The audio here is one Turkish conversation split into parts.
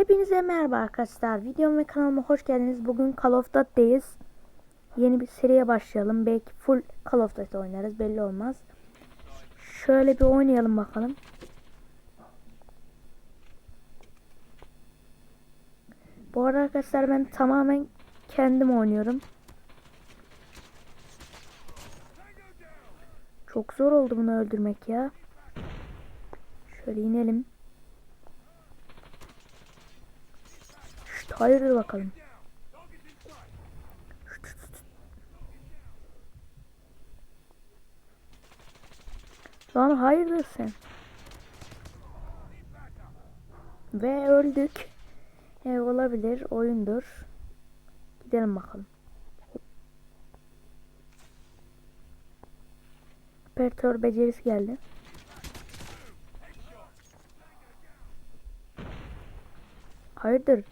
Hepinize merhaba arkadaşlar. Videom ve kanalıma hoş geldiniz. Bugün Call of Duty'deyiz. Yeni bir seriye başlayalım. Belki full Call of Duty oynarız. Belli olmaz. Şöyle bir oynayalım bakalım. Bu arada arkadaşlar ben tamamen kendim oynuyorum. Çok zor oldu bunu öldürmek ya. Şöyle inelim. Hayırdır bakalım. Lan hayırdır sen. Ve öldük. E, olabilir. Oyundur. Gidelim bakalım. Operatör becerisi geldi. Hayırdır?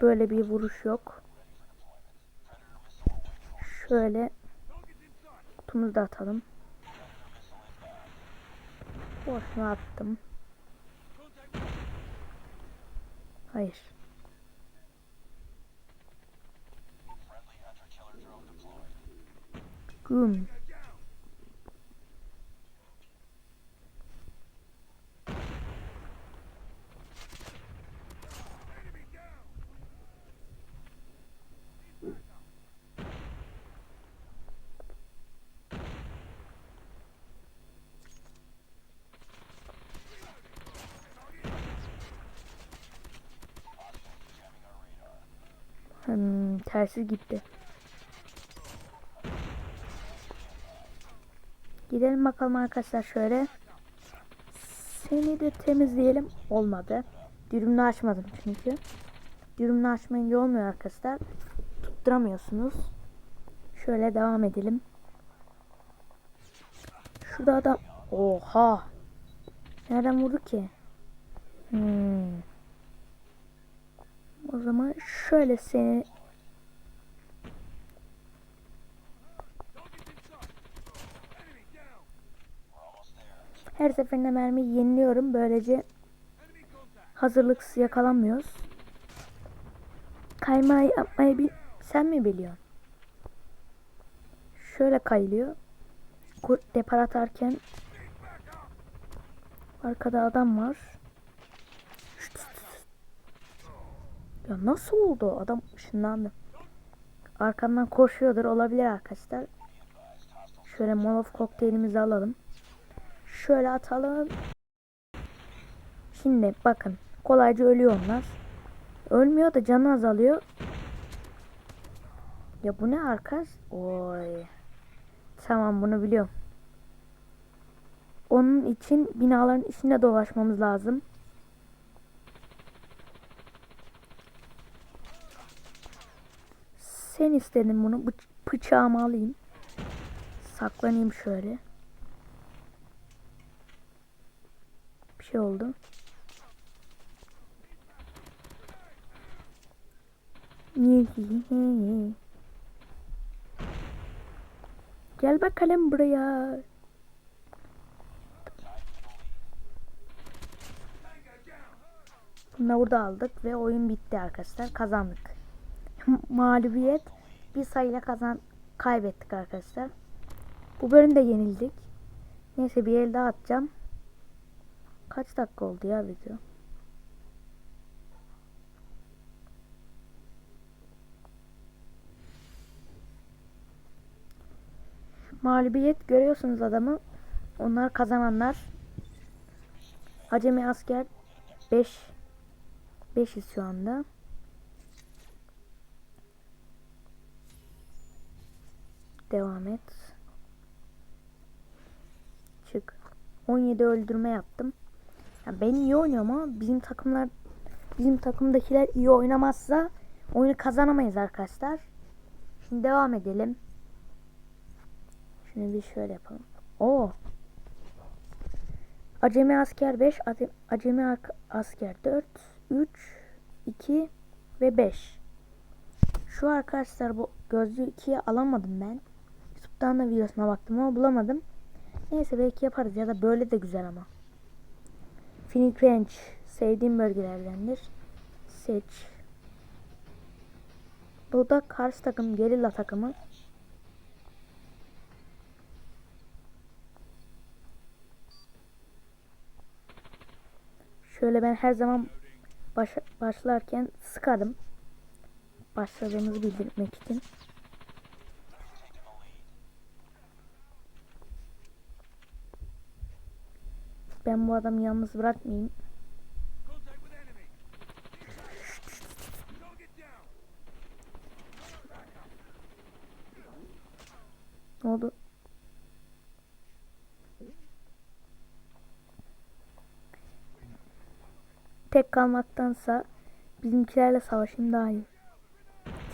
Böyle bir vuruş yok. Şöyle kutumuzu da atalım. Boşuna attım. Hayır. Güm. Hmm, tersi gitti. Gidelim bakalım arkadaşlar şöyle. Seni de temizleyelim. Olmadı. Dürümünü açmadım çünkü. Dürümünü açmayınca olmuyor arkadaşlar. Tutturamıyorsunuz. Şöyle devam edelim. Şurada adam. Oha. Nereden vurdu ki? Hmm. O zaman şöyle seni Her seferinde mermiyi yeniliyorum. Böylece hazırlıksız yakalanmıyoruz. Kaymayı yapmayı bil sen mi biliyorsun? Şöyle kayılıyor. Kurt depar atarken arkada adam var. Ya nasıl oldu? Adam ışınlandı. Arkamdan koşuyordur. Olabilir arkadaşlar. Şöyle molof kokteylimizi alalım. Şöyle atalım. Şimdi bakın. Kolayca ölüyor onlar. Ölmüyor da canı azalıyor. Ya bu ne arkadaş? Oy. Tamam bunu biliyorum. Onun için binaların içinde dolaşmamız lazım. Sen istedin bunu. Bıç bıçağımı alayım. Saklanayım şöyle. Bir şey oldu. Gel bakalım buraya. Bunu burada aldık ve oyun bitti arkadaşlar. Kazandık. Mağlubiyet bir sayıyla kazan kaybettik arkadaşlar. Bu bölümde yenildik. Neyse bir el daha atacağım. Kaç dakika oldu ya video? Mağlubiyet görüyorsunuz adamı. Onlar kazananlar. Acemi asker 5 5'iz şu anda. Devam et. Çık. 17 öldürme yaptım. Ya ben iyi oynuyorum ama bizim takımlar bizim takımdakiler iyi oynamazsa oyunu kazanamayız arkadaşlar. Şimdi devam edelim. Şunu bir şöyle yapalım. Oo. Acemi asker 5, acemi asker 4, 3, 2 ve 5. Şu arkadaşlar bu gözlüğü ikiye alamadım ben. YouTube'dan da videosuna baktım ama bulamadım. Neyse belki yaparız ya da böyle de güzel ama. Phoenix Ranch sevdiğim bölgelerdendir. Seç. Bu da karşı takım gerilla takımı. Şöyle ben her zaman baş, başlarken sıkarım. Başladığımızı bildirmek için. Ben bu adamı yalnız bırakmayayım. Ne oldu? Tek kalmaktansa bizimkilerle savaşayım daha iyi.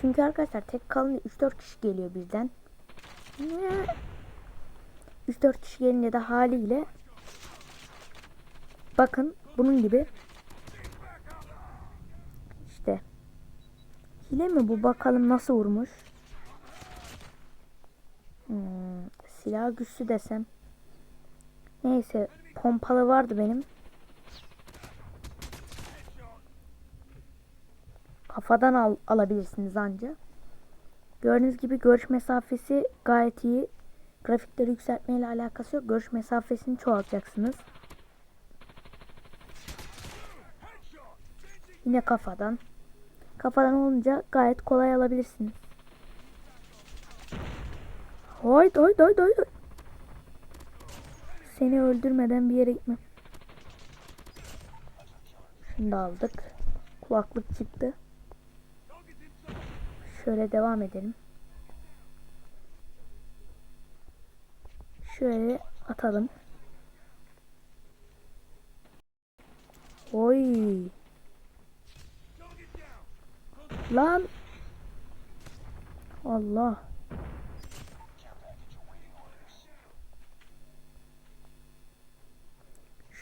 Çünkü arkadaşlar tek kalınca 3-4 kişi geliyor bizden. 3-4 kişi gelince de haliyle bakın bunun gibi işte hile mi bu bakalım nasıl vurmuş. Hmm, silah güçlü desem. Neyse pompalı vardı benim. Kafadan al, alabilirsiniz anca. Gördüğünüz gibi görüş mesafesi gayet iyi. Grafikleri yükseltmeyle alakası yok. Görüş mesafesini çoğaltacaksınız. Yine kafadan. Kafadan olunca gayet kolay alabilirsiniz. Hayt hayt hayt. hayt. Seni öldürmeden bir yere gitmem. Da aldık. Kulaklık çıktı. Şöyle devam edelim. Şöyle atalım. Oy. Lan. Allah.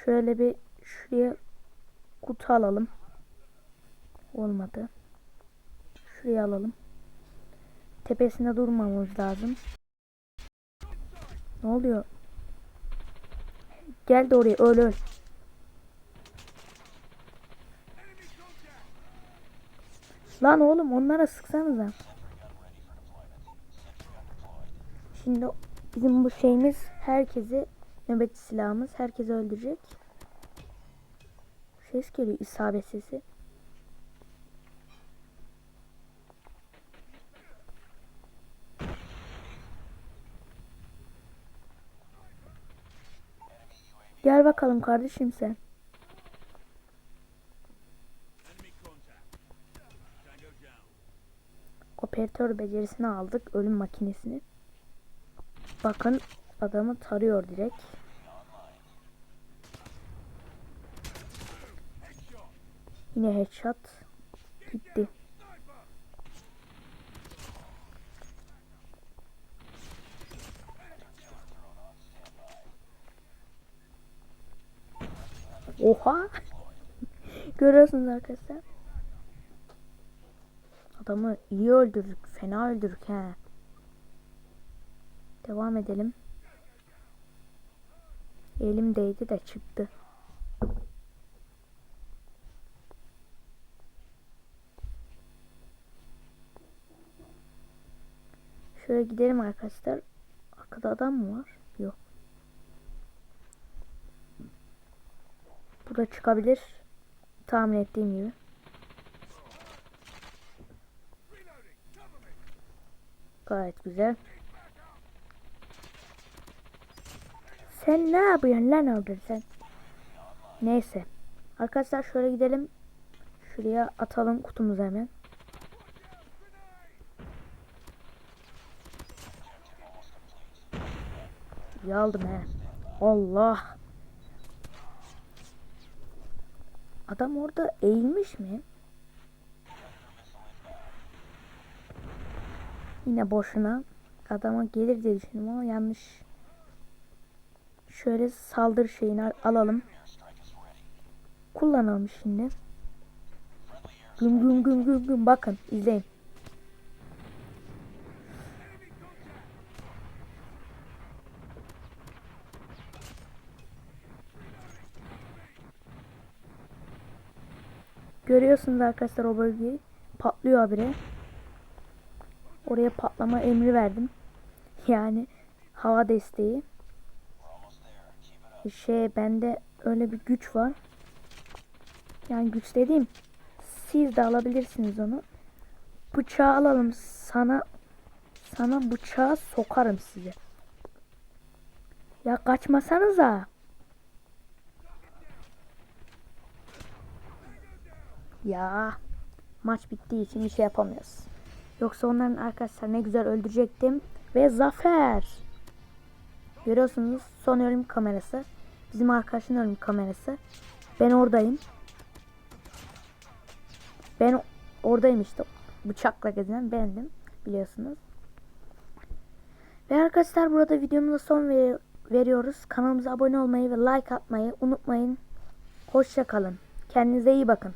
Şöyle bir şuraya kutu alalım. Olmadı. Şuraya alalım. Tepesinde durmamamız lazım. Ne oluyor? Gel de oraya öl öl. Lan oğlum onlara sıksanıza. Şimdi bizim bu şeyimiz herkesi nöbetçi silahımız herkesi öldürecek. Ses geliyor isabet sesi. Gel bakalım kardeşim sen. Operatör becerisini aldık. Ölüm makinesini. Bakın adamı tarıyor direkt. Yine headshot. Gitti. Oha. Görüyorsunuz arkadaşlar. Adamı iyi öldürdük. Fena öldürdük he. Devam edelim. Elim değdi de çıktı. Şöyle gidelim arkadaşlar. Arkada adam mı var? Yok. Bu da çıkabilir. Tahmin ettiğim gibi. Gayet güzel. Sen ne yapıyorsun lan orada sen? Neyse. Arkadaşlar şöyle gidelim. Şuraya atalım kutumuzu hemen. İyi aldım he. Allah. Adam orada eğilmiş mi? Yine boşuna. Adama gelir diye düşündüm ama yanlış. Şöyle saldır şeyini alalım. Kullanalım şimdi. Güm güm güm güm güm bakın izleyin. Görüyorsunuz arkadaşlar o bölgeyi. Patlıyor habire. Oraya patlama emri verdim. Yani hava desteği. Şey bende öyle bir güç var. Yani güç dediğim siz de alabilirsiniz onu. Bıçağı alalım sana sana bıçağı sokarım size. Ya kaçmasanıza. Ya maç bittiği için bir şey yapamıyoruz. Yoksa onların arkadaşlar ne güzel öldürecektim. Ve zafer. Görüyorsunuz son ölüm kamerası. Bizim arkadaşın ölüm kamerası. Ben oradayım. Ben oradayım işte. Bıçakla gezen bendim. Biliyorsunuz. Ve arkadaşlar burada videomuza son ver- veriyoruz. Kanalımıza abone olmayı ve like atmayı unutmayın. Hoşça kalın. Kendinize iyi bakın.